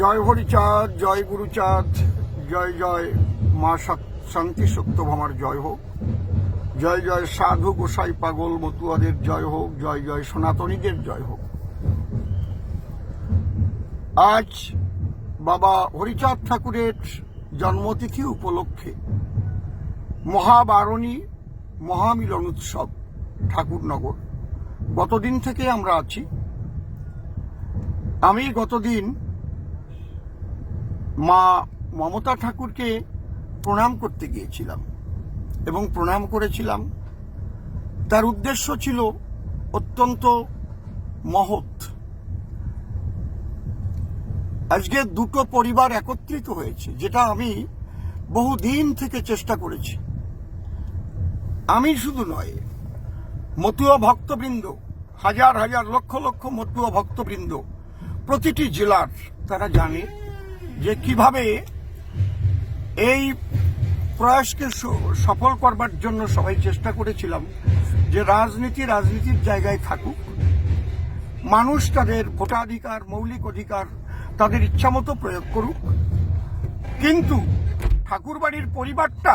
জয় হরিচাঁদ, জয় গুরুচাঁদ, জয় জয় মা শান্তি সত্যভামার জয় হোক। জয় জয় সাধু গোসাই পাগল মতুয়াদের জয় হোক, জয় জয় সনাতনীদের জয় হোক। আজ বাবা হরিচাঁদ ঠাকুরের জন্মতিথি উপলক্ষে মহাবারণী, মহামিলন উৎসব ঠাকুরনগর। গতদিন থেকে আমরা আছি। আমি গতদিন মা মমতা ঠাকুরকে প্রণাম করতে গিয়েছিলাম এবং প্রণাম করেছিলাম। তার উদ্দেশ্য ছিল অত্যন্ত মহৎ। আজকে দুটো পরিবার একত্রিত হয়েছে, যেটা আমি বহুদিন থেকে চেষ্টা করেছি। আমি শুধু নয়, মতুয়া ভক্তবৃন্দ, হাজার হাজার লক্ষ লক্ষ মতুয়া ভক্তবৃন্দ, প্রতিটি জেলার তারা জানে। যে কীভাবে এই প্রয়াসকে সফল করবার জন্য সবাই চেষ্টা করেছিলাম যে রাজনীতি রাজনীতির জায়গায় থাকুক। মানুষ তাদের ভোটাধিকার, মৌলিক অধিকার তাদের ইচ্ছামতো প্রয়োগ করুক। কিন্তু ঠাকুরবাড়ির পরিবারটা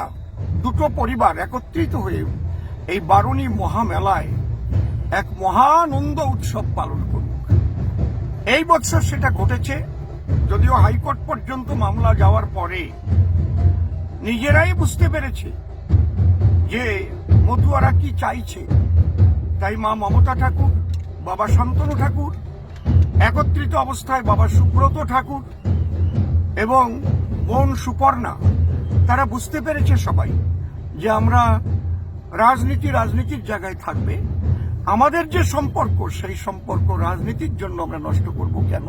দুটো পরিবার একত্রিত হয়ে এই বারুণী মহামেলায় এক মহানন্দ উৎসব পালন করুক। এই বছর সেটা ঘটেছে। যদিও হাইকোর্ট পর্যন্ত মামলা যাওয়ার পরে নিজেরাই বুঝতে পেরেছে যে মতুয়ারা কি চাইছে। তাই মা মমতা ঠাকুর, বাবা শান্তনু ঠাকুর, একত্রিত অবস্থায় বাবা সুব্রত ঠাকুর এবং বোন সুপর্ণা, তারা বুঝতে পেরেছে সবাই যে আমরা রাজনীতি রাজনীতির জায়গায় থাকবে। আমাদের যে সম্পর্ক, সেই সম্পর্ক রাজনীতির জন্য আমরা নষ্ট করব কেন?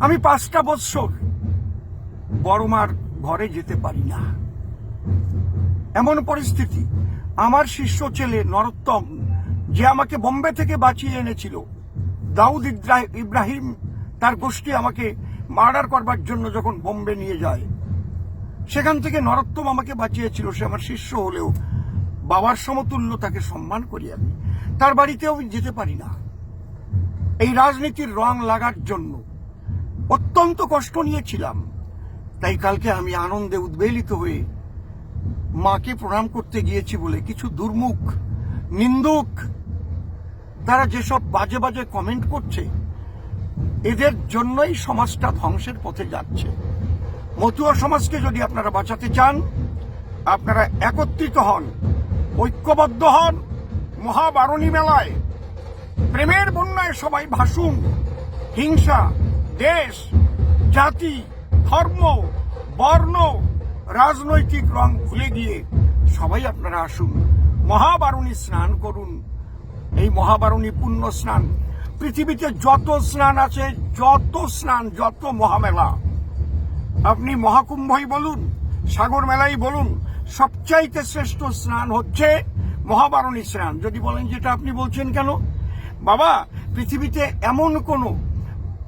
আমি পাঁচটা বৎসর বড়মার ঘরে যেতে পারি না। এমন পরিস্থিতি। আমার শিষ্য ছেলে নরোত্তম, যে আমাকে বোম্বে থেকে বাঁচিয়ে এনেছিল। দাউদ ইব্রা- ইব্রাহিম তার গোষ্ঠী আমাকে মার্ডার করবার জন্য যখন বোম্বে নিয়ে যায়। সেখান থেকে নরোত্তম আমাকে বাঁচিয়েছিল, সে আমার শিষ্য হলেও বাবার সমতুল্য তাকে সম্মান করি আমি। তার বাড়িতেও যেতে পারি না। এই রাজনীতির রং লাগার জন্য অত্যন্ত কষ্ট নিয়েছিলাম। তাই কালকে আমি আনন্দে উদ্বেলিত হয়ে মাকে প্রণাম করতে গিয়েছি বলে কিছু দুর্মুখ, নিন্দুক তারা যেসব বাজে বাজে কমেন্ট করছে, এদের জন্যই সমাজটা ধ্বংসের পথে যাচ্ছে। মতুয়া সমাজকে যদি আপনারা বাঁচাতে চান, আপনারা একত্রিত হন, ঐক্যবদ্ধ হন, মহাবারণী মেলায়, প্রেমের বন্যায় সবাই ভাসুন, হিংসা দেশ, জাতি, ধর্ম, বর্ণ, রাজনৈতিক রং ভুলে গিয়ে সবাই আপনারা আসুন, মহাবারণী স্নান করুন। এই মহাবারণী পুণ্য স্নান, পৃথিবীতে যত স্নান আছে, যত স্নান, যত মহামেলা। আপনি মহাকুম্ভই বলুন সাগর মেলাই বলুন, সবচাইতে শ্রেষ্ঠ স্নান হচ্ছে মহাবারণী স্নান। যদি বলেন যেটা আপনি বলছেন কেন? বাবা, পৃথিবীতে এমন কোনো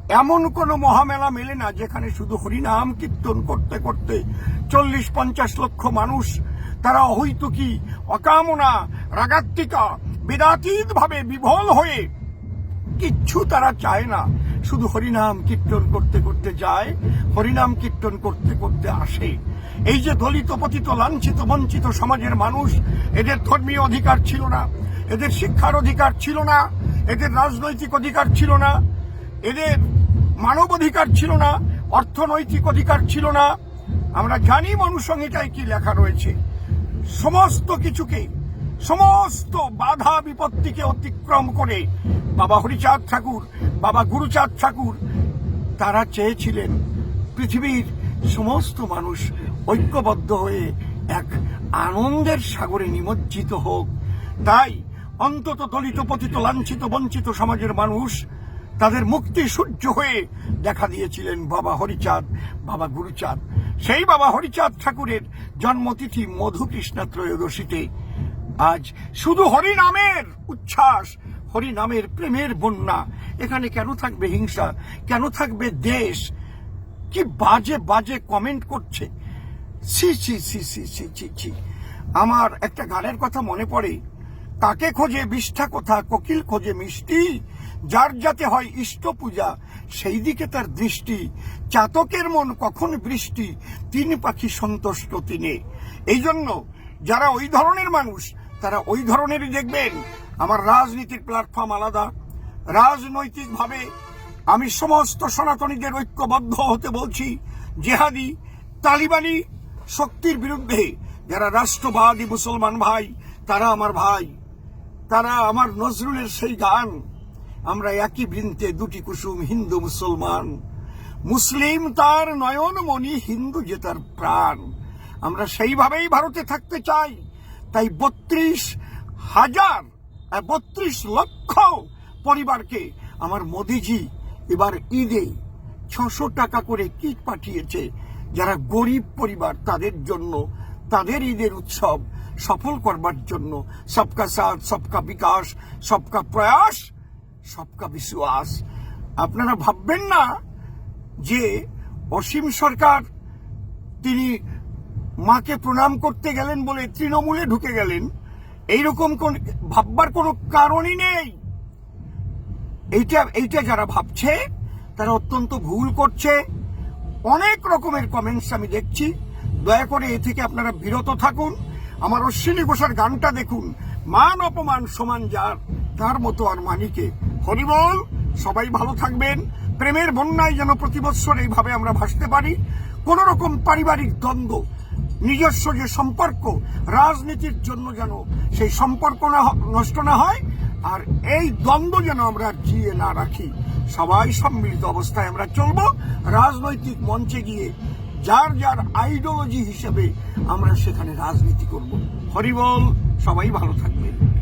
এমন কোন মহামেলা মেলে না যেখানে শুধু হরিনাম কীর্তন করতে করতে চল্লিশ পঞ্চাশ লক্ষ মানুষ, তারা অহৈতুকি, অকামনা, রাগাত্মিকা বেদাতীত ভাবে বিভল হয়ে কিচ্ছু তারা চায় না। শুধু হরিনাম কীর্তন করতে করতে যায়, হরিনাম কীর্তন করতে করতে আসে। এই যে দলিত, পতিত, লাঞ্ছিত, বঞ্চিত সমাজের মানুষ, এদের ধর্মীয় অধিকার ছিল না, এদের শিক্ষার অধিকার ছিল না, এদের রাজনৈতিক অধিকার ছিল না, এদের মানব অধিকার ছিল না, অর্থনৈতিক অধিকার ছিল না। আমরা জানি মনুসংহিতায় কি লেখা রয়েছে। সমস্ত কিছুকে, সমস্ত বাধা বিপত্তিকে অতিক্রম করে বাবা হরিচাঁদ ঠাকুর, বাবা গুরুচাঁদ ঠাকুর, তারা চেয়েছিলেন পৃথিবীর সমস্ত মানুষ ঐক্যবদ্ধ হয়ে এক আনন্দের সাগরে নিমজ্জিত হোক। তাই অন্তত দলিত, পতিত, লাঞ্ছিত, বঞ্চিত সমাজের মানুষ তাদের মুক্তি সূর্য হয়ে দেখা দিয়েছিলেন বাবা হরিচাঁদ, বাবা গুরুচাঁদ। সেই বাবা হরিচাঁদ ঠাকুরের জন্মতিথি মধুকৃষ্ণা ত্রয়োদশীতে। আজ শুধু হরিনামের উচ্ছ্বাস, হরিনামের প্রেমের বন্যা। এখানে কেন থাকবে হিংসা? কেন থাকবে দেশ? কি বাজে বাজে কমেন্ট করছে? ছি ছি ছি ছি ছি। আমার একটা গানের কথা মনে পড়ে। কাকে খোঁজে বিষ্ঠা কোথা, কোকিল খোঁজে মিষ্টি? যার যাতে হয় ইষ্ট পূজা, সেই দিকে তার দৃষ্টি। চাতকের মন কখন বৃষ্টি, তিন পাখি সন্তুষ্ট তিনি। এই জন্য যারা ওই ধরনের মানুষ, তারা ওই ধরনেরই দেখবেন, আমার রাজনীতির প্ল্যাটফর্ম আলাদা। রাজনৈতিকভাবে আমি সমস্ত সনাতনীদের ঐক্যবদ্ধ হতে বলছি, জেহাদি, তালিবানি শক্তির বিরুদ্ধে। যারা রাষ্ট্রবাদী মুসলমান ভাই, তারা আমার ভাই, তারা আমার নজরুলের সেই গান। আমরা একই বৃন্তে দুটি কুসুম হিন্দু মুসলমান। মুসলিম তার নয়ন মণি, হিন্দু যে তার প্রাণ। আমরা সেইভাবেই ভারতে থাকতে চাই। তাই বত্রিশ হাজার বত্রিশ লক্ষ পরিবারকে আমার মোদিজি এবার ঈদে ছশো টাকা করে কিট পাঠিয়েছে, যারা গরিব পরিবার, তাদের জন্য, তাদের ঈদের উৎসব সফল করবার জন্য। সবকা সাথ, সবকা বিকাশ, সবকা প্রয়াস সবকা বিশ্বাস। আপনারা ভাববেন না যে অসীম সরকার তিনি মাকে প্রণাম করতে গেলেন বলে তৃণমূলে ঢুকে গেলেন। এইরকম কোন ভাববার কোনো কারণই নেই। এইটা এইটা যারা ভাবছে, তারা অত্যন্ত ভুল করছে। অনেক রকমের কমেন্টস আমি দেখছি। দয়া করে এ থেকে আপনারা বিরত থাকুন। আমার অশ্বিনী ঘোষার গানটা দেখুন। মান অপমান সমান যার, তার মতো আর মানিকে। হরিবল, সবাই ভালো থাকবেন। প্রেমের বন্যায় যেন প্রতি বৎসর এইভাবে আমরা ভাসতে পারি। কোন রকম পারিবারিক দ্বন্দ্ব, নিজস্ব যে সম্পর্ক, রাজনীতির জন্য যেন সেই সম্পর্ক না নষ্ট না হয়, আর এই দ্বন্দ্ব যেন আমরা জিয়ে না রাখি। সবাই সম্মিলিত অবস্থায় আমরা চলব। রাজনৈতিক মঞ্চে গিয়ে যার যার আইডিওলজি হিসেবে আমরা সেখানে রাজনীতি করব। হরিবল, সবাই ভালো থাকবেন।